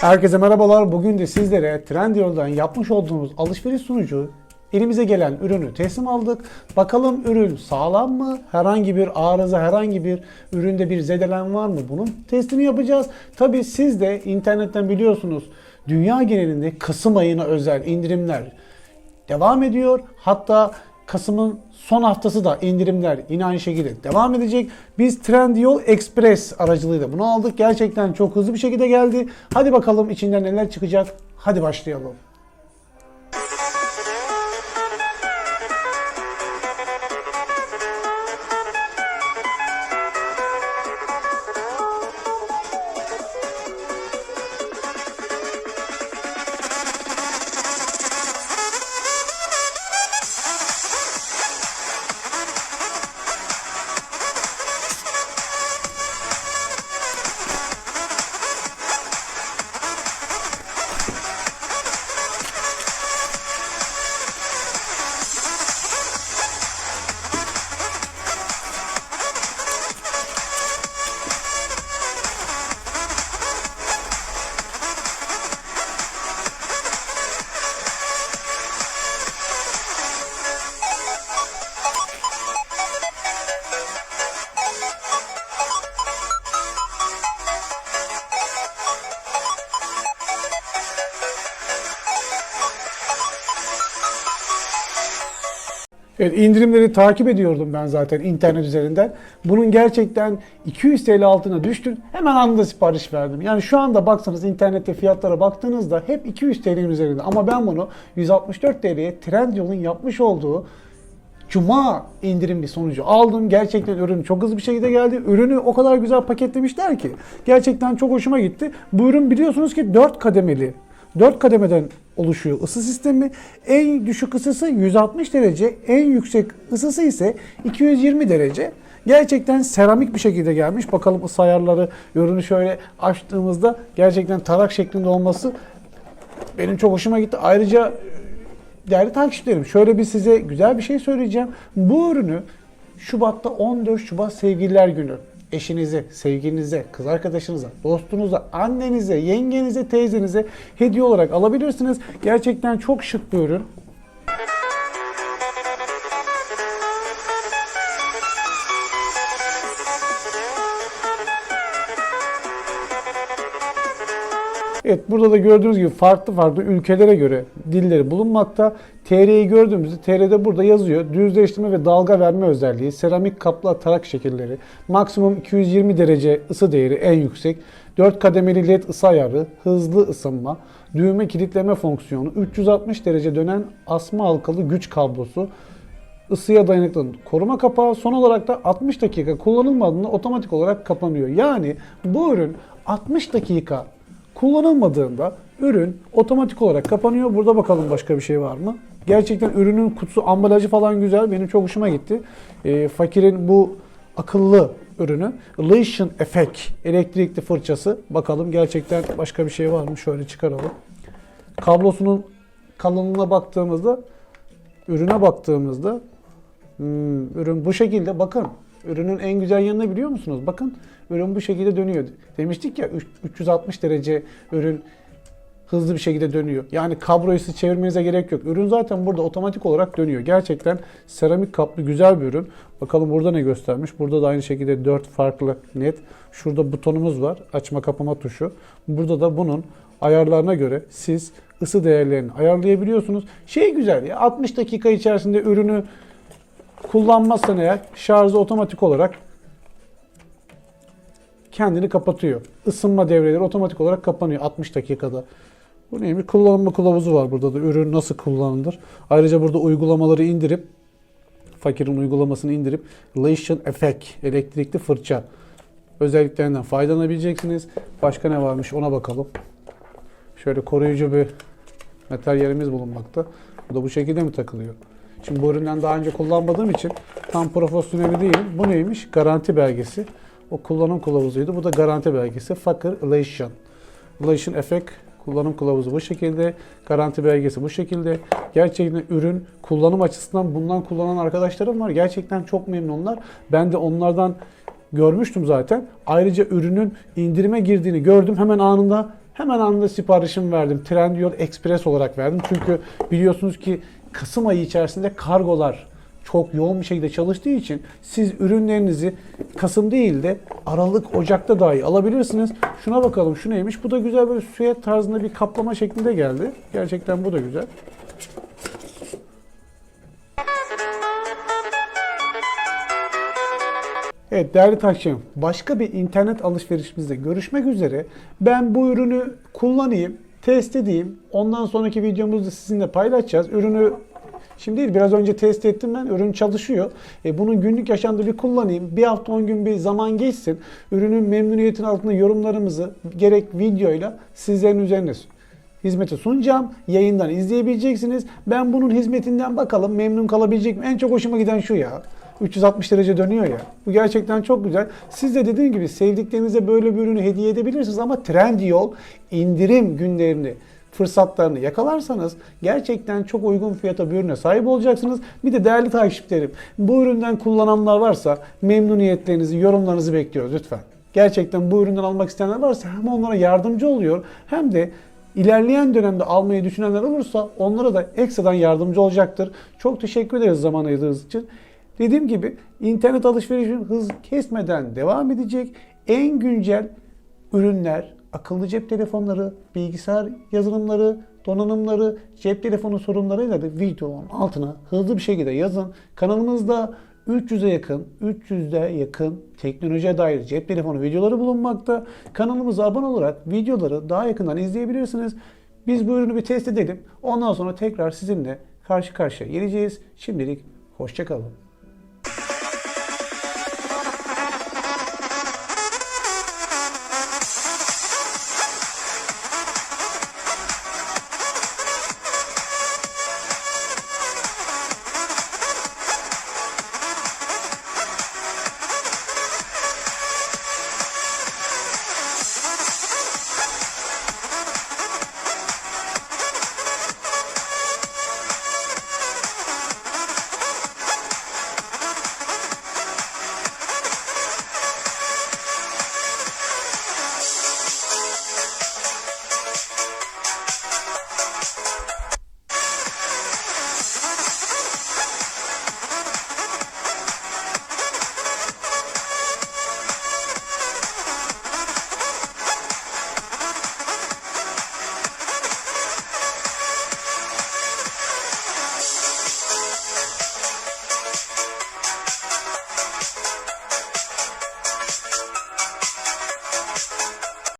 Herkese merhabalar. Bugün de sizlere Trendyol'dan yapmış olduğumuz alışveriş sunucu elimize gelen ürünü teslim aldık. Bakalım ürün sağlam mı? Herhangi bir arıza, herhangi bir üründe bir zedelen var mı? Bunun testini yapacağız. Tabi siz de internetten biliyorsunuz dünya genelinde Kasım ayına özel indirimler devam ediyor. Hatta Kasım'ın son haftası da indirimler yine aynı şekilde devam edecek. Biz Trendyol Express aracılığıyla bunu aldık. Gerçekten çok hızlı bir şekilde geldi. Hadi bakalım içinden neler çıkacak. Hadi başlayalım. Evet indirimleri takip ediyordum ben zaten internet üzerinden. Bunun gerçekten 200 TL altına düştü. Hemen anında sipariş verdim. Yani şu anda baksanız internette fiyatlara baktığınızda hep 200 TL'nin üzerinde. Ama ben bunu 164 TL'ye Trendyol'un yapmış olduğu Cuma indirimli sonucu aldım. Gerçekten ürün çok hızlı bir şekilde geldi. Ürünü o kadar güzel paketlemişler ki. Gerçekten çok hoşuma gitti. Bu ürün biliyorsunuz ki 4 kademeli. 4 kademeden oluşuyor ısı sistemi. En düşük ısısı 160 derece, en yüksek ısısı ise 220 derece. Gerçekten seramik bir şekilde gelmiş. Bakalım ısı ayarları, ürünü şöyle açtığımızda gerçekten tarak şeklinde olması benim çok hoşuma gitti. Ayrıca değerli takipçilerim şöyle bir size güzel bir şey söyleyeceğim. Bu ürünü Şubat'ta 14 Şubat Sevgililer Günü eşinize, sevgilinize, kız arkadaşınıza, dostunuza, annenize, yengenize, teyzenize hediye olarak alabilirsiniz. Gerçekten çok şık bir ürün. Evet burada da gördüğünüz gibi farklı farklı ülkelere göre dilleri bulunmakta. TR'yi gördüğümüzde TR'de burada yazıyor. Düzleştirme ve dalga verme özelliği, seramik kaplı atarak şekilleri, maksimum 220 derece ısı değeri en yüksek, 4 kademeli led ısı ayarı, hızlı ısınma, düğme kilitleme fonksiyonu, 360 derece dönen asma halkalı güç kablosu, ısıya dayanıklı koruma kapağı son olarak da 60 dakika kullanılmadığında otomatik olarak kapanıyor. Yani bu ürün 60 dakika kullanılmadığında ürün otomatik olarak kapanıyor. Burada bakalım başka bir şey var mı? Gerçekten ürünün kutusu, ambalajı falan güzel. Benim çok hoşuma gitti. Ee, Fakir'in bu akıllı ürünü Lesion Effect elektrikli fırçası. Bakalım gerçekten başka bir şey var mı? Şöyle çıkaralım. Kablosunun kalınlığına baktığımızda ürüne baktığımızda hmm, ürün bu şekilde bakın. Ürünün en güzel yanını biliyor musunuz? Bakın ürün bu şekilde dönüyor. Demiştik ya üç- 360 derece ürün hızlı bir şekilde dönüyor. Yani kabloyu siz çevirmenize gerek yok. Ürün zaten burada otomatik olarak dönüyor. Gerçekten seramik kaplı güzel bir ürün. Bakalım burada ne göstermiş. Burada da aynı şekilde 4 farklı net. Şurada butonumuz var. Açma kapama tuşu. Burada da bunun ayarlarına göre siz ısı değerlerini ayarlayabiliyorsunuz. Şey güzel ya 60 dakika içerisinde ürünü kullanmazsan eğer şarjı otomatik olarak kendini kapatıyor. Isınma devreleri otomatik olarak kapanıyor 60 dakikada. Bu neymiş? Kullanma kılavuzu var burada da. Ürün nasıl kullanılır? Ayrıca burada uygulamaları indirip fakirin uygulamasını indirip Lesion Effect elektrikli fırça özelliklerinden faydalanabileceksiniz. Başka ne varmış ona bakalım. Şöyle koruyucu bir materyalimiz bulunmakta. Bu da bu şekilde mi takılıyor? Şimdi bu üründen daha önce kullanmadığım için tam profesyoneli değilim. Bu neymiş? Garanti belgesi. O kullanım kılavuzuydu. Bu da garanti belgesi. Fakir Relation. Relation Effect kullanım kılavuzu bu şekilde. Garanti belgesi bu şekilde. Gerçekten ürün kullanım açısından bundan kullanan arkadaşlarım var. Gerçekten çok memnunlar. Ben de onlardan görmüştüm zaten. Ayrıca ürünün indirime girdiğini gördüm. Hemen anında Hemen anında siparişimi verdim. Trendyol Express olarak verdim. Çünkü biliyorsunuz ki Kasım ayı içerisinde kargolar çok yoğun bir şekilde çalıştığı için siz ürünlerinizi Kasım değil de Aralık, Ocak'ta dahi alabilirsiniz. Şuna bakalım şu neymiş? Bu da güzel böyle süet tarzında bir kaplama şeklinde geldi. Gerçekten bu da güzel. Evet değerli takipçilerim, başka bir internet alışverişimizde görüşmek üzere. Ben bu ürünü kullanayım, test edeyim. Ondan sonraki videomuzda sizinle paylaşacağız. Ürünü şimdi değil biraz önce test ettim ben. Ürün çalışıyor. E, bunun günlük yaşamda bir kullanayım. Bir hafta 10 gün bir zaman geçsin. Ürünün memnuniyetin altında yorumlarımızı gerek videoyla sizlerin üzerine hizmeti sunacağım. Yayından izleyebileceksiniz. Ben bunun hizmetinden bakalım memnun kalabilecek mi? En çok hoşuma giden şu ya. 360 derece dönüyor ya. Bu gerçekten çok güzel. Siz de dediğim gibi sevdiklerinize böyle bir ürünü hediye edebilirsiniz ama Trendyol indirim günlerini fırsatlarını yakalarsanız gerçekten çok uygun fiyata bir ürüne sahip olacaksınız. Bir de değerli takipçilerim bu üründen kullananlar varsa memnuniyetlerinizi, yorumlarınızı bekliyoruz lütfen. Gerçekten bu üründen almak isteyenler varsa hem onlara yardımcı oluyor hem de İlerleyen dönemde almayı düşünenler olursa onlara da ekstradan yardımcı olacaktır. Çok teşekkür ederiz zaman ayırdığınız için. Dediğim gibi internet alışverişi hız kesmeden devam edecek. En güncel ürünler, akıllı cep telefonları, bilgisayar yazılımları, donanımları, cep telefonu sorunlarıyla da videonun altına hızlı bir şekilde yazın. Kanalımızda 300'e yakın, 300'e yakın teknolojiye dair cep telefonu videoları bulunmakta. Kanalımıza abone olarak videoları daha yakından izleyebilirsiniz. Biz bu ürünü bir test edelim. Ondan sonra tekrar sizinle karşı karşıya geleceğiz. Şimdilik hoşçakalın.